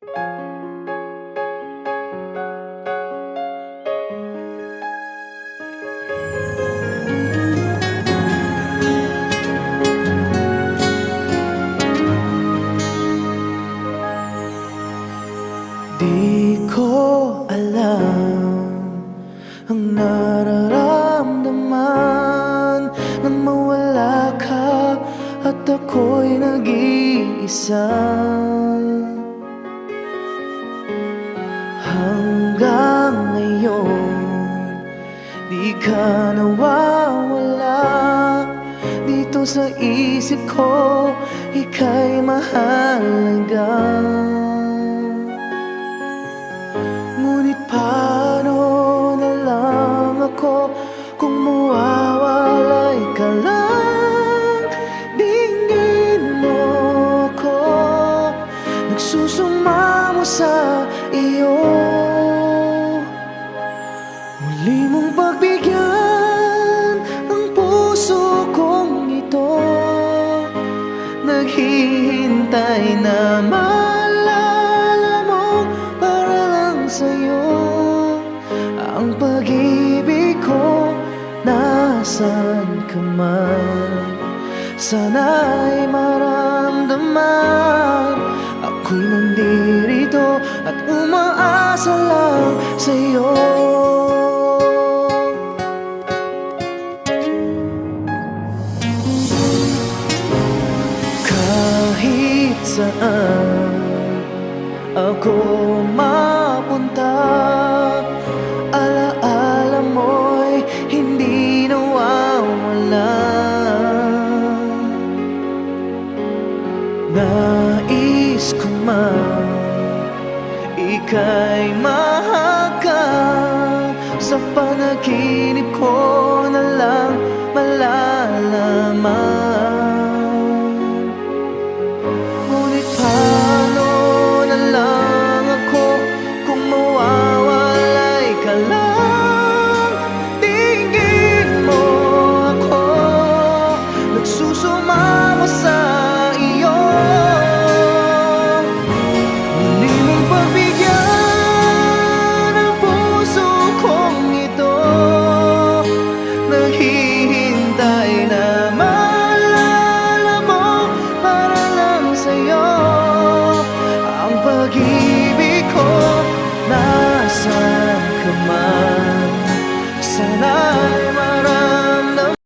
Di alam ang nararamdaman Nang ka at ako'y nag-iisa Hanggang ngayon. Di ka nawawala. Dito sa isip ko Ika'y mahalaga. Ngunit paano na lang ako Kung mawawalay ka lang? Dinggin mo ako Nagsusumamo sa iyo Muli mong pagbigyan Ang puso kong ito. Naghihintay na maalala mo Para lang sa'yo. Ang pag-ibig ko Nasaan ka man? Sana'y maramdaman. Ako'y nandirito At umaasa lang sa'yo saan ako mapunta? Alaala mo'y hindi nawawala. Nais ko man Ika'y mahagap. Sa panaginip ko na lang malalaman naghihintay na maalala para lang sa'yo.